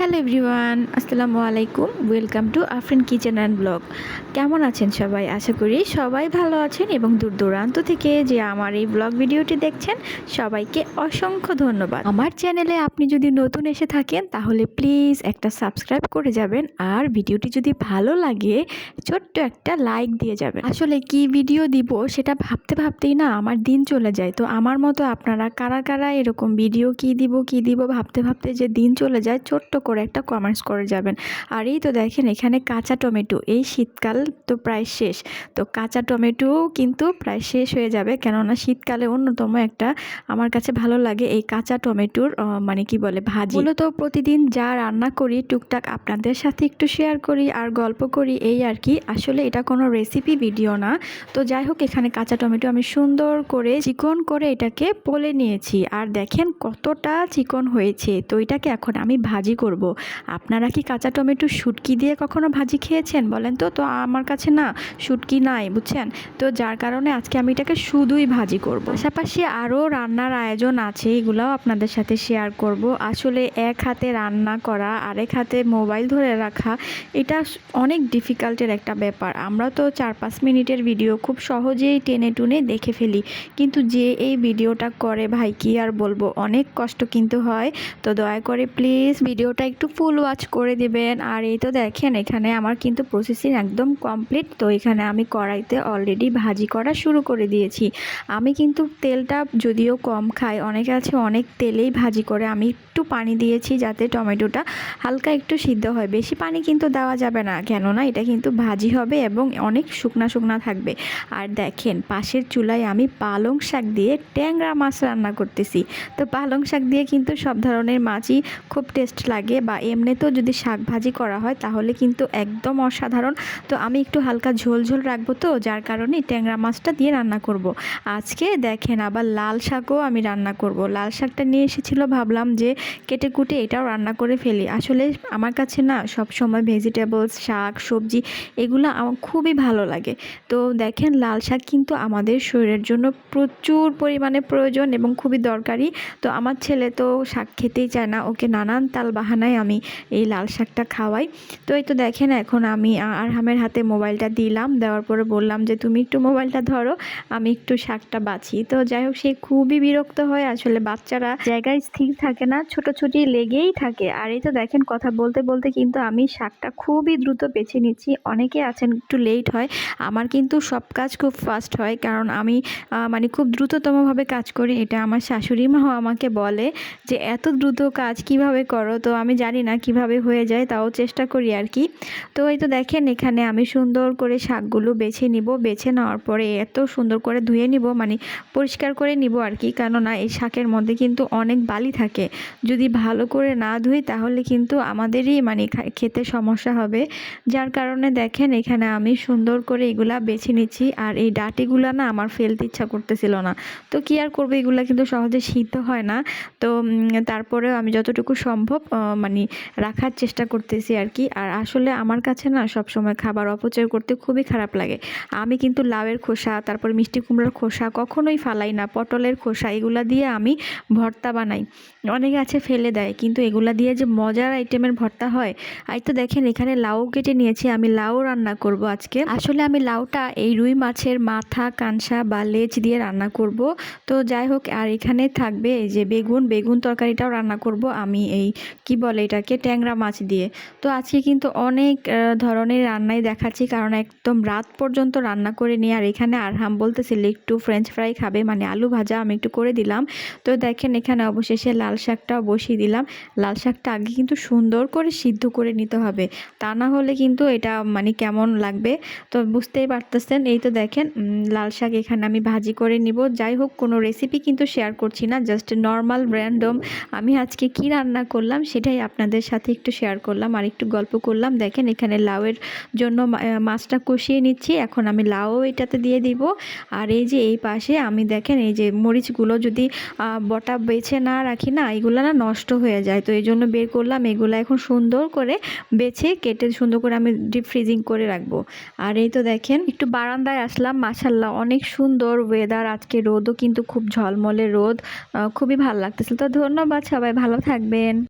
Hello everyone, আসসালামু আলাইকুম। Welcome to Afrin kitchen and blog. কেমন আছেন সবাই? আশা করি সবাই ভালো আছেন এবং দূর দূরান্ত থেকে যে আমার এই ব্লগ ভিডিওটি দেখছেন, সবাইকে অসংখ্য ধন্যবাদ। আমার চ্যানেলে আপনি যদি নতুন এসে থাকেন, তাহলে প্লিজ একটা সাবস্ক্রাইব করে যাবেন আর ভিডিওটি যদি ভালো লাগে, ছোট্ট একটা লাইক দিয়ে যাবেন। আসলে কি ভিডিও দিব সেটা ভাবতে ভাবতেই না, আমার দিন চলে যায়। তো আমার মতো আপনারা কারা কারা এরকম ভিডিও কি দিব কি দিব ভাবতে ভাবতে যে দিন চলে যায়, ছোট্ট করে একটা কমেন্টস করে যাবেন। আর এই তো দেখেন এখানে কাঁচা টমেটো, এই শীতকাল তো প্রায় শেষ। তো কাঁচা টমেটো কিন্তু প্রায় শেষ হয়ে যাবে কেননা শীতকালে অন্যতম একটা আমার কাছে ভালো লাগে এই কাঁচা টমেটোর মানে কি বলে, ভাজি। মূলত প্রতিদিন যা রান্না করি টুকটাক আপনাদের সাথে একটু শেয়ার করি আর গল্প করি, এই আর কি। আসলে এটা কোনো রেসিপি ভিডিও না। তো যাই হোক, এখানে কাঁচা টমেটো আমি সুন্দর করে চিকন করে এটাকে পলে নিয়েছি। আর দেখেন কতটা চিকন হয়েছে। তো এটাকে এখন আমি ভাজি করব। আপনারা কি কাঁচা টমেটো শুটকি দিয়ে কখনো ভাজি খেয়েছেন বলেন তো? তো আমার কাছে না, শুটকি নাই, বুঝছেন? তো যার কারণে আজকে আমি এটাকে শুধুই ভাজি করব। পাশাপাশি আরও রান্নার আয়োজন আছে, এগুলাও আপনাদের সাথে শেয়ার করব। আসলে এক হাতে রান্না করা, আরেক হাতে মোবাইল ধরে রাখা, এটা অনেক ডিফিকাল্টের একটা ব্যাপার। আমরা তো চার পাঁচ মিনিটের ভিডিও খুব সহজেই টেনে টুনে দেখে ফেলি। কিন্তু যে এই ভিডিওটা করে ভাই, কি আর বলব? অনেক কষ্ট কিন্তু হয়। তো দয়া করে প্লিজ ভিডিওটা একটু ফুল ওয়াচ করে দিবেন। আর এই তো দেখেন, এখানে আমার কিন্তু প্রসেসিং একদম কমপ্লিট তো এখানে আমি কড়াইতে অলরেডি ভাজি করা শুরু করে দিয়েছি। আমি কিন্তু তেলটা যদিও কম খাই, অনেকে আছে, অনেক তেলেই ভাজি করে আমি একটু পানি দিয়েছি যাতে টমেটোটা হালকা একটু সিদ্ধ হয়। বেশি পানি কিন্তু দেওয়া যাবে না, কেননা এটা কিন্তু ভাজি হবে এবং অনেক শুকনা শুকনা থাকবে। আর দেখেন, পাশের চুলায় আমি পালং শাক দিয়ে ট্যাংরা মাছ রান্না করতেছি। তো পালং শাক দিয়ে কিন্তু সব ধরনের মাছই খুব টেস্ট লাগে। বা এমনিতেও যদি শাক ভাজি করা হয় তাহলে কিন্তু একদম অসাধারণ তো আমি একটু হালকা ঝোল ঝোল রাখব তো, যার কারণে ট্যাংরা মাছটা দিয়ে রান্না করব। আজকে দেখেন আবার লাল শাকও আমি রান্না করব। লাল শাকটা নিয়ে এসেছিল ভাবলাম যে কেটে কুটে এটাও রান্না করে ফেলি আসলে আমার কাছে না সব সময় ভেজিটেবলস শাক, সবজি এগুলো আমার খুবই ভালো লাগে তো দেখেন লাল শাক কিন্তু আমাদের শরীরের জন্য প্রচুর পরিমাণে প্রয়োজন এবং খুবই দরকারি তো আমার ছেলে তো শাক খেতেই চায় না, ওকে নানান তাল বাহানায় আমি এই লাল শাকটা খাওয়াই। তো এই তো দেখেন এখন আমি আরহামের হাতে মোবাইলটা দিলাম, দেওয়ার পরে বললাম যে, তুমি একটু মোবাইলটা ধরো, আমি একটু শাকটা বাছি। তো যাই হোক, সে খুবই বিরক্ত হয়। আসলে বাচ্চারা জায়গায় স্থির থাকে না, ছোটোছুটি লেগেই থাকে। আর এই তো দেখেন, কথা বলতে বলতে কিন্তু আমি শাকটা খুবই দ্রুত বেছে নিচ্ছি। অনেকে আছেন, একটু লেট হয়। আমার কিন্তু সব কাজ খুব ফাস্ট হয়, কারণ আমি মানে খুব দ্রুততমভাবে কাজ করি। এটা আমার শাশুড়ি মাও আমাকে বলে যে, এত দ্রুত কাজ কীভাবে করো? তো আমি জানি না কীভাবে হয়ে যায়, তাও চেষ্টা করি আর কি। তো এই তো দেখেন এখানে আমি সুন্দর করে শাকগুলো বেছে নিব। বেছে নেওয়ার পরে এত সুন্দর করে ধুয়ে নিব মানে পরিষ্কার করে নিব আর কি। কেননা এই শাকের মধ্যে কিন্তু অনেক বালি থাকে। যদি ভালো করে না ধুই, তাহলে কিন্তু আমাদেরই মানে খেতে সমস্যা হবে। যার কারণে দেখেন এখানে আমি সুন্দর করে এগুলা বেছে নিচ্ছি। আর এই ডাটিগুলো না আমার ফেলতে ইচ্ছা করতেছিল না। তো কি আর করব? এগুলা কিন্তু সহজে সিদ্ধ হয় না। তো তারপরেও আমি যতটুকু সম্ভব মানে রাখার চেষ্টা করতেছি আর কি। আর আসলে আমার কাছে না সব সময় খাবার অপচয় করতে খুবই খারাপ লাগে। আমি কিন্তু লাউয়ের খোসা, তারপর মিষ্টি কুমড়োর খোসা কখনোই ফালাই না। পটলের খোসা, এগুলা দিয়ে আমি ভর্তা বানাই। অনেকে আছে ফেলে দেয়, কিন্তু এগুলা দিয়ে যে মজার আইটেমের ভর্তা হয়, আর তো দেখেন এখানে লাউ কেটে নিয়েছি, আমি লাউ রান্না করব আজকে। আসলে আমি লাউটা এই রুই মাছের মাথা, কানসা বা লেজ দিয়ে রান্না করব। তো যাই হোক, আর এখানে থাকবে এই যে বেগুন বেগুন তরকারিটাও রান্না করব। আমি এই কি বলে এটাকে ট্যাংরা মাছ দিয়ে। তো আজকে কিন্তু অনেক ধরনের রান্নাই দেখাচ্ছি, কারণ একদম রাত পর্যন্ত রান্না করে নিয়ে, আর এখানে আরহাম বলতেছিল একটু ফ্রেঞ্চ ফ্রাই খাবে মানে আলু ভাজা আমি একটু করে দিলাম। তো দেখেন এখানে অবশেষে লাল শাকটাও বসিয়ে দিলাম। লাল শাকটা আগে কিন্তু সুন্দর করে সিদ্ধ করে নিতে হবে, তা না হলে কিন্তু এটা মানে কেমন লাগবে? তো বুঝতেই পারতেছেন, এই তো দেখেন লাল শাক এখানে আমি ভাজি করে নিব। যাই হোক, কোনো রেসিপি কিন্তু শেয়ার করছি না জাস্ট নর্মাল র্যান্ডম আমি আজকে কি রান্না করলাম সেটাই আপনাদের সাথে একটু শেয়ার করলাম আর একটু গল্প করলাম। দেখেন এখানে লাউয়ের জন্য মাছটা কষিয়ে নিচ্ছি। এখন আমি লাউ এটাতে দিয়ে দিব। আর এই যে এই পাশে আমি দেখেন এই যে মরিচগুলো যদি বটা বেছে না রাখি না, এগুলো না নষ্ট হয়ে যায়। তো এই জন্য বের করলাম। এগুলো এখন সুন্দর করে বেছে, কেটে সুন্দর করে আমি ডিপ ফ্রিজিং করে রাখব। আর এই তো দেখেন একটু বারান্দায় আসলাম। মাসাল্লাহ অনেক সুন্দর ওয়েদার আজকে রোদও কিন্তু খুব ঝলমলে রোদ। খুবই ভালো লাগতেছিল। তো ধন্যবাদ। সবাই ভালো থাকবেন।